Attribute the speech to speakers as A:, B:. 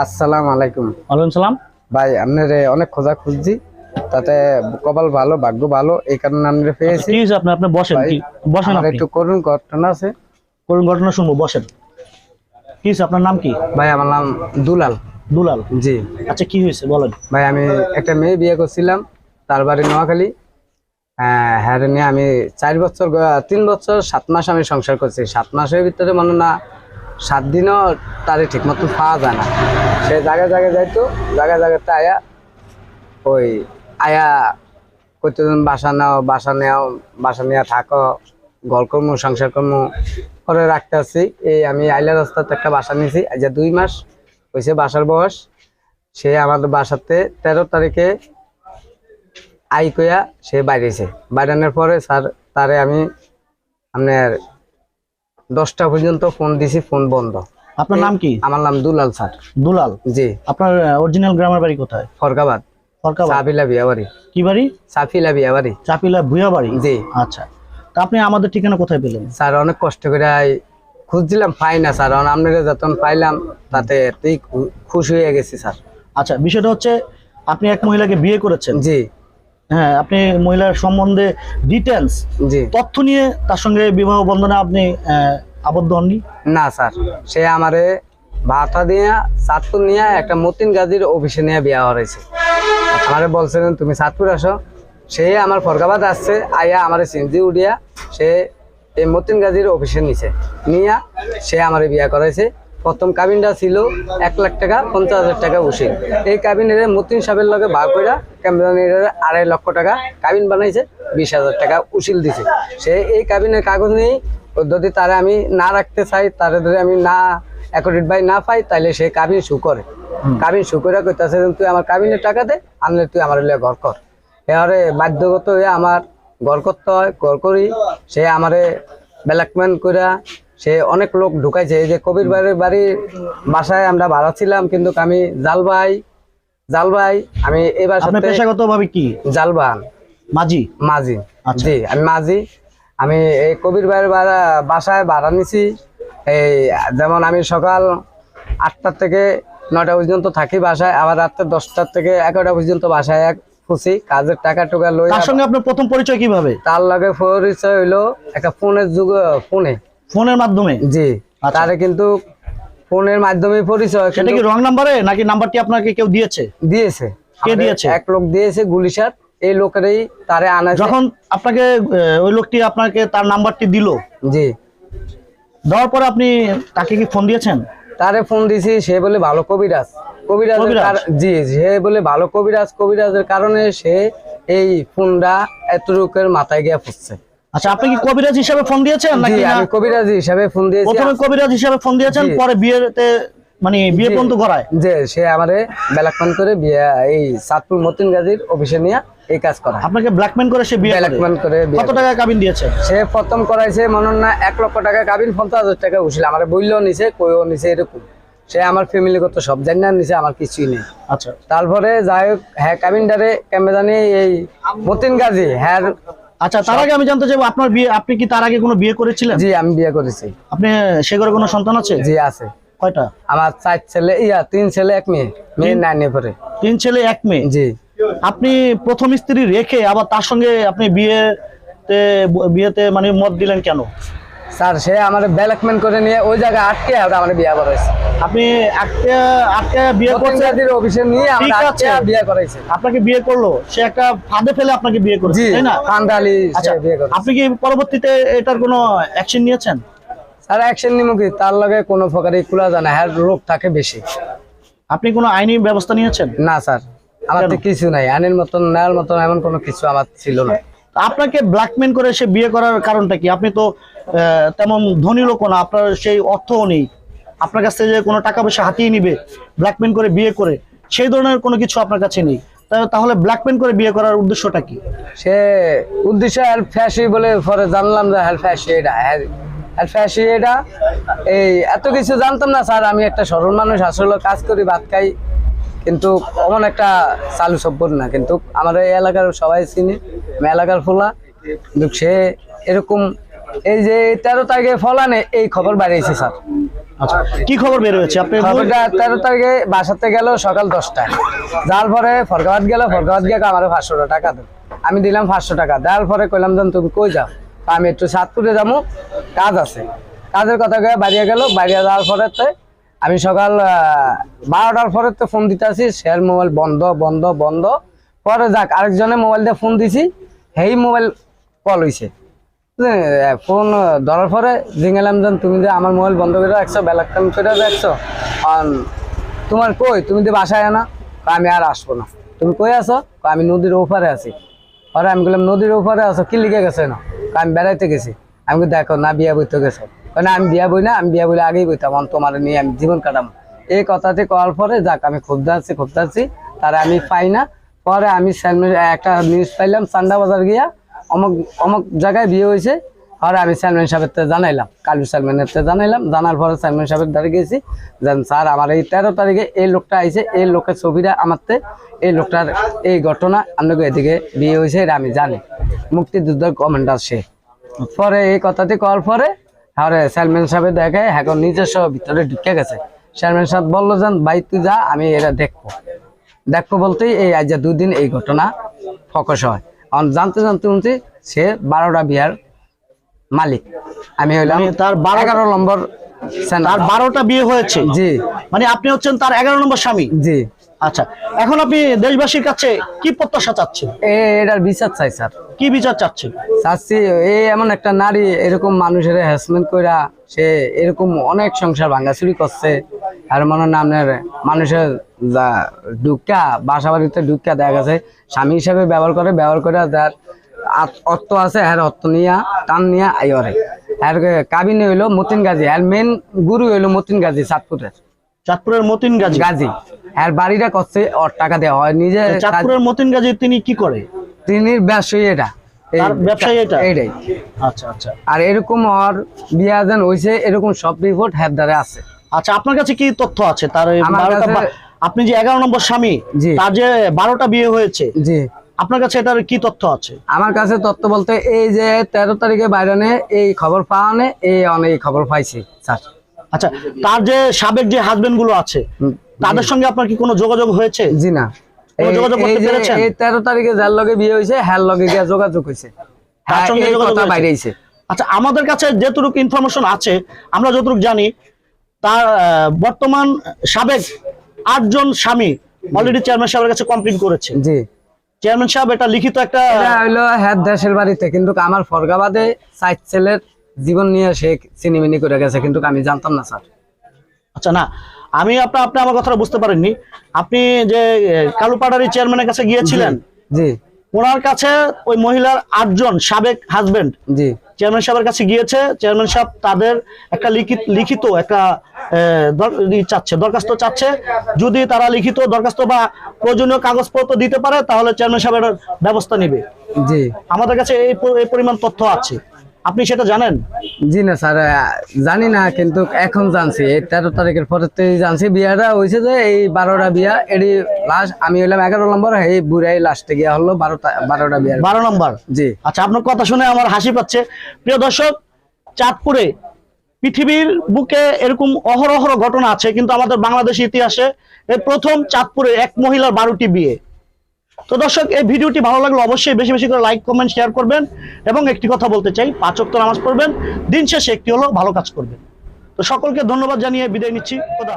A: আসসালামু আলাইকুম।
B: ওয়ালাইকুম সালাম।
A: ভাই আপনার অনেক খোঁজা খুঁজছি। তাতে কপাল ভালো ভাগ্য ভালো এই কারণে আপনার পেয়েছি।
B: কি আপনি আপনি বসেন কি বসেন আপনি।
A: একটু করুন ঘটনা আছে।
B: করুন ঘটনা শুনব বসেন। কি আপনার নাম কি?
A: ভাই আমার নাম দুলাল।
B: দুলাল?
A: জি।
B: আচ্ছা কি হয়েছে? বলেন।
A: ভাই আমি একটা মেয়ে বিয়ে করছিলাম তার বাড়ি নোয়াখালী। হ্যাঁ নিয়ে আমি চার বছর তিন বছর সাত মাস আমি সংসার করছি। সাত মাসের ভিতরে মনে না সাত দিনও তারে ঠিক মতো পাওয়া যায় না। সে জায়গায় জায়গায় যাইতো জায়গায় জায়গাতে আয়া ওই আয়া কতজন বাসা নাও, বাসা নেও, বাসা নিয়ে থাকো ঘর কর্ম সংসার কর্ম করে রাখতে আসছি এই আমি আইলা রাস্তাতে একটা বাসা নিয়েছি আজ দুই মাস হয়েছে বাসার বয়স। সে আমাদের বাসাতে তেরো তারিখে আই কইয়া সে বাইরেছে বাইরানোর পরে স্যার, তারে আমি আপনার দশটা পর্যন্ত ফোন দিছি ফোন বন্ধ।
B: আপনার নাম কি?
A: আমার নাম দুলাল স্যার।
B: দুলাল?
A: জি।
B: আপনার অরিজিনাল গ্রামের বাড়ি কোথায়?
A: ফরকাবাদ।
B: সরকার
A: সাফিলা বিয়াবাড়ি।
B: কি বাড়ি?
A: সাফিলা বিয়াবাড়ি। জি।
B: আচ্ছা। তা আপনি আমাদের ঠিকানা কোথায় পেলেন?
A: স্যার অনেক কষ্ট করে খুঁজছিলাম পাই না স্যার। যখন পাইলাম তাতে খুশি হয়ে গেছি স্যার।
B: আচ্ছা বিষয়টা হচ্ছে আপনি এক মহিলাকে বিয়ে করেছেন।
A: জি।
B: হ্যাঁ আপনি মহিলার সম্বন্ধে ডিটেলস তথ্য নিয়ে তার সঙ্গে বিবাহ বন্ধনে আপনি আবদ্ধ হননি?
A: না স্যার। সে আমারে ভাতা দিয়ে চাঁদপুর নিয়ে একটা মতিন গাজীর অফিসে নিয়ে বিয়া হয়েছে আমারে বলছিলেন তুমি চাঁদপুর আসো। সে আমার ফরগাবাদ আসছে আইয়া আমার সিনজি উড়িয়া সে এই মতিন গাজীর অফিসে নিছে। নিয়া সে আমারে বিয়া করাইছে। প্রথম কাবিনটা ছিল এক লাখ টাকা পঞ্চাশ হাজার টাকা উসিল এই কাবিনের মতিন সাহেবের লগে ভাগ কইরা ক্যাম্পানির আড়াই লক্ষ টাকা কাবিন বানাইছে বিশ হাজার টাকা উসিল দিছে। সে এই কাবিনের কাগজ নিয়েই যদি তারে আমি না রাখতে চাই তারে যদি আমি না অ্যাকোরেট বাই না পাই তাহলে সে কাবিন শু করে। কাবিন শু করে কইতাছে যে তুই আমার কাবিনের টাকা দে আনলে তুই আমার লিয়ে ঘর কর। এবারে বাধ্যগত হয়ে আমার ঘর করতে হয় ঘর করি। সে আমারে ব্ল্যাকমেন কইরা সে অনেক লোক ঢুকাইছে। এই যে কবির বাড়ির বাড়ির বাসায় আমরা ভাড়া ছিলাম কিন্তু আমি জালবাই জালবাই আমি বাসাতে
B: পেশাগত ভাবে কি?
A: জালবান।
B: মাঝি?
A: মাঝি।
B: আচ্ছা।
A: জি আমি মাঝি। আমি এই কবির ভাইয়ের বাসায় ভাড়া নিছি। এই যেমন আমি সকাল আটটার থেকে নটা পর্যন্ত থাকি বাসায় আবার রাত্রে দশটার থেকে এগারোটা পর্যন্ত বাসায় এক ফুসি কাজের টাকা টুকা লই
B: তার সঙ্গে আপনার প্রথম পরিচয় কীভাবে?
A: তার লগে পরিচয় হইল একটা ফোনের যুগ ফোনে।
B: ফোনের মাধ্যমে?
A: জি
B: আচ্ছা।
A: তারে কিন্তু ফোনের মাধ্যমে পরিচয়
B: সেটা কি রং নাম্বারে নাকি নাম্বারটি আপনাকে কেউ দিয়েছে?
A: দিয়েছে।
B: কে দিয়েছে?
A: এক লোক দিয়েছে গুলিশার এই লোকেরই তারে আনা
B: যখন আপনাকে ওই লোকটি আপনাকে তার নাম্বারটি দিল
A: জি।
B: দেওয়ার পরে আপনি তাকে কি ফোন দিয়েছেন?
A: তারে ফোন দিয়েছি সে বলে ভালো কবিরাজ।
B: কবিরাজ?
A: জি সে বলে ভালো কবিরাজ। কবিরাজের কারণে সে এই ফোনটা এত লোকের মাথায় গিয়ে ফুসছে।
B: আচ্ছা আপনি কি কবিরাজ হিসাবে ফোন দিয়েছেন নাকি
A: আমি কবিরাজ হিসাবে ফোন দিয়েছি।
B: প্রথমে কবিরাজ হিসাবে ফোন দিয়েছেন পরে বিয়েতে মানে বিয়ে পর্যন্ত করায়
A: যে সে আমারে করে বিয়ে এই সাতপুর মতিন গাজীর অফিসে নিয়ে এই কাজ করা
B: আপনাকে ব্ল্যাকমেন করে সে বিয়ে করে
A: ব্ল্যাকমেন করে
B: কত টাকা কাবিন দিয়েছে?
A: সে প্রথম করাইছে মনে হয় না এক লক্ষ টাকা কাবিন পঞ্চাশ হাজার টাকা উঠছিল আমার বললেও নিছে কইও নিছে এরকম। সে আমার ফ্যামিলিগত সব জানি না নিছে আমার কিছুই নেই।
B: আচ্ছা।
A: তারপরে যাই হোক হ্যাঁ কাবিনডারে ক্যামেরা জানি এই মতিন গাজী হ্যাঁ
B: আচ্ছা তার আগে আমি জানতে চাইব আপনার বিয়ে আপনি কি তার আগে কোনো বিয়ে করেছিলেন?
A: জি আমি বিয়ে করেছি।
B: আপনি সে ঘরে কোনো সন্তান আছে?
A: জি আছে।
B: কয়টা?
A: আমার চার ছেলে ইয়া তিন ছেলে এক মেয়ে। মেয়ে নাইনে পরে
B: তিন ছেলে এক মেয়ে?
A: জি।
B: আপনি প্রথম স্ত্রী রেখে আবার তার সঙ্গে আপনি বিয়ে বিয়েতে মানে মত দিলেন কেন?
A: স্যার সে আমার ব্যালেকমেন্ট করে নিয়ে ওই জায়গায় আটকে আর আমার বিয়ে করাইছে।
B: আপনি আটকে আটকে বিয়ে
A: মতিন
B: করছেন?
A: অফিসে নিয়ে আমার আটকে। বিয়ে করাইছে।
B: আপনাকে বিয়ে করল সে একটা ফাঁদে ফেলে আপনাকে বিয়ে করেছে তাই না?
A: কান্দালি
B: আচ্ছা
A: বিয়ে করেছে।
B: আপনি কি পরবর্তীতে এটার কোনো অ্যাকশন নিয়েছেন?
A: স্যার অ্যাকশন নিমু কি? তার লগে কোনো প্রকারই খোলা যায় না হ্যাঁ রোগ থাকে বেশি।
B: আপনি কোনো আইনি ব্যবস্থা নিয়েছেন?
A: না স্যার আমার তো কিছু নাই আইনের মতন নেওয়ার মতন এমন কোনো কিছু আমার ছিল না।
B: আপনাকে ব্ল্যাকমেন করে সে বিয়ে করার কারণটা কি? আপনি তো তেমন ধনী লোক না, আপনার সেই অর্থও নেই। আপনার কাছ থেকে কোনো টাকা পয়সা হাতিয়ে নিবে ব্ল্যাকমেন করে বিয়ে করে, সেই ধরনের কোনো কিছু আপনার কাছে নেই। তাহলে ব্ল্যাকমেন করে বিয়ে করার উদ্দেশ্যটা কি?
A: সে উদ্দেশ্য হেল্প বলে পরে জানলাম যে হেল্প এটা। হেল্প এটা, এই এত কিছু জানতাম না স্যার, আমি একটা সরল মানুষ, আসলে কাজ করি, ভাত খাই, কিন্তু অমন একটা চালু সভ্য না। কিন্তু আমার এই এলাকার সবাই চিনি, আমি এলাকার ফোলা, কিন্তু সে এরকম এই যে তেরো তারিখে ফলানে এই খবর বাড়িয়েছে স্যার।
B: আচ্ছা কি খবর বের হয়েছে? আপনি
A: খবরটা তেরো তারিখে বাসাতে গেল সকাল দশটায়। যার পরে ফরগাবাদ গেল ফরগাবাদ গিয়ে আমার পাঁচশো টাকা দেন আমি দিলাম পাঁচশো টাকা। দেওয়ার পরে কইলাম যেন তুমি কই যাও? আমি একটু সাতপুরে যাব। কাজ আছে। কাজের কথা গিয়ে বাড়িয়ে গেল। বাড়িয়ে যাওয়ার পরে তো আমি সকাল বারোটার পরে তো ফোন দিতে আসি শেয়ার মোবাইল বন্ধ বন্ধ বন্ধ। পরে যাক আরেকজনের মোবাইল দিয়ে ফোন দিছি। সেই মোবাইল কল হইছে। ফোন ধরার পরে জিঙ্গেলাম যেন তুমি যে আমার মোবাইল বন্ধ করে রাখছো বেলাক্কান করে রাখছো। আর তোমার কই, তুমি যে বাসায় না আমি আর আসব না। তুমি কই আছো? আমি নদীর ওপারে আছি। পরে আমি বললাম, নদীর ওপারে আছো, কি লিখে গেছে না? আমি বেড়াইতে গেছি। আমি দেখো না, বিয়া বইতে গেছো। না, আমি বিয়া বই না, আমি বিয়া বলে আগেই বইতাম তোমার নিয়ে আমি জীবন কাটাম এই কথাটি কওয়ার পরে, যাক, আমি খুব যাচ্ছি খুব যাচ্ছি তারা আমি পাই না। পরে আমি একটা নিউজ পাইলাম চান্ডা বাজার গিয়া অমুক অমুক জায়গায় বিয়ে হয়েছে, আর আমি চেয়ারম্যান সাহেবের তে জানাইলাম, কালু চেয়ারম্যানের তে জানাইলাম, জানার পরে চেয়ারম্যান সাহেবের দ্বারা গেছি যেন স্যার, আমার এই তেরো তারিখে এই লোকটা আইছে, এই লোকের ছবিটা আমার তে, এই লোকটার এই ঘটনা আপনাকে এদিকে বিয়ে হয়েছে, এটা আমি জানি। মুক্তিযুদ্ধের কমান্ডার সে। পরে এই কথাটি করার পরে, আরে চেয়ারম্যান সাহেব দেখে, এখন নিজস্ব ভিতরে ঢুকে গেছে। চেয়ারম্যান সাহেব বলল যেন ভাই, তুই যা, আমি এটা দেখব। দেখব বলতেই এই আজ দুদিন এই ঘটনা ফোকাস হয়। জানতে জানতে শুনছি সে বারোটা বিয়ার মালিক। আমি হইলাম
B: মানে তার বারো-
A: এগারো নম্বর
B: তার বারোটা বিয়ে হয়েছে?
A: জি।
B: মানে আপনি হচ্ছেন তার এগারো নম্বর স্বামী?
A: জি।
B: আচ্ছা এখন আপনি দেশবাসীর কাছে কি প্রত্যাশা চাচ্ছেন?
A: এ এটার বিচার চাই স্যার।
B: কি বিচার চাচ্ছেন?
A: চাচ্ছি এই এমন একটা নারী এরকম মানুষের হ্যারাসমেন্ট কইরা সে এরকম অনেক সংসার ভাঙ্গাচুরি করছে। আর মনে আপনার মানুষের যা ঢুকা বাসা বাড়িতে ঢুকা দেখা গেছে স্বামী হিসাবে ব্যবহার করে ব্যবহার করে যার অর্থ আছে হ্যার অর্থ নিয়া টান নিয়া আইরে আর কাবিনে হইল মতিন গাজী আর মেন গুরু হইল মতিন গাজী চাঁদপুরের।
B: চাঁদপুরের মতিন গাজী।
A: গাজী আর বাড়িটা করছে ওর টাকা দেওয়া হয় নিজে
B: চাঁদপুরের মতিন গাজী তিনি কি করে?
A: তিনি ব্যবসায়ী এটা।
B: ব্যবসায়ী এটা?
A: এইটাই।
B: আচ্ছা আচ্ছা।
A: আর এরকম ওর বিয়া যেন হয়েছে এরকম সব রিপোর্ট হ্যার আছে।
B: আচ্ছা আপনার কাছে কি তথ্য আছে? তার
A: আমার কাছে-
B: আপনি যে এগারো নম্বর স্বামী তার যে বারোটা বিয়ে হয়েছে
A: জি।
B: আপনার কাছে এটার কি তথ্য আছে?
A: আমার কাছে তথ্য বলতে এই যে তেরো তারিখে বাইরানে এই খবর পাওয়ানে এই অনেক খবর পাইছি স্যার।
B: আচ্ছা তার যে সাবেক যে হাজবেন্ডগুলো আছে তাদের সঙ্গে আপনার কি কোনো যোগাযোগ হয়েছে?
A: জি না। এই-
B: যোগাযোগ
A: এই
B: করতে
A: যে
B: পেরেছেন?
A: এই তেরো তারিখে যার লগে বিয়ে হয়েছে হ্যার লগে গিয়া যোগাযোগ হয়েছে। হ্যাঁ কথা?
B: আচ্ছা আমাদের কাছে যেটুকু ইনফরমেশন আছে আমরা যতটুকু জানি তার বর্তমান সাবেক আটজন স্বামী অলরেডি চেয়ারম্যান সাহেবের কাছে কমপ্লেন করেছে।
A: জি।
B: চেয়ারম্যান সাহেব এটা লিখিত একটা
A: এটা হইল হ্যার দেশের বাড়িতে কিন্তু আমার ফরগাবাদে সাইড ছেলের জীবন নিয়ে সে চিনিমিনি করে গেছে কিন্তু আমি জানতাম না স্যার।
B: আচ্ছা না আমি আপনার আপনি আমার কথাটা বুঝতে পারেননি আপনি যে কালুপাড়ারি চেয়ারম্যানের কাছে গিয়েছিলেন
A: জি
B: ওনার কাছে ওই মহিলার আটজন সাবেক হাজবেন্ড
A: জি।
B: চেয়ারম্যান সাহেবের কাছে গিয়েছে। চেয়ারম্যান সাহেব তাদের একটা লিখিত লিখিত একটা চাচ্ছে দরখাস্ত চাচ্ছে। যদি তারা লিখিত দরখাস্ত বা প্রয়োজনীয় কাগজপত্র দিতে পারে তাহলে চেয়ারম্যান সাহেব এটার ব্যবস্থা নিবে।
A: জি।
B: আমাদের কাছে এই পরিমাণ তথ্য আছে। আপনি সেটা জানেন?
A: জি না স্যার জানি না কিন্তু এখন জানছি। এই তেরো তারিখের পরে জানছি বিয়াটা হয়েছে যে এই বারোটা বিয়া এটি লাস্ট আমি হইলাম এগারো নম্বর এই বুড়াই লাস্টে গিয়া হলো বারোটা বারোটা বিয়া
B: বারো নম্বর?
A: জি।
B: আচ্ছা আপনার কথা শুনে আমার হাসি পাচ্ছে। প্রিয় দর্শক চাঁদপুরে পৃথিবীর বুকে এরকম অহরহর ঘটনা আছে কিন্তু আমাদের বাংলাদেশ ইতিহাসে এই প্রথম চাঁদপুরে এক মহিলার বারোটি বিয়ে। তো দর্শক, এই ভিডিওটি ভালো লাগলে অবশ্যই বেশি বেশি করে লাইক কমেন্ট শেয়ার করবেন এবং একটি কথা বলতে চাই, পাঁচ তো নামাজ পড়বেন, দিন শেষে একটি হলো ভালো কাজ করবেন তো সকলকে ধন্যবাদ জানিয়ে বিদায় নিচ্ছি, খোদা।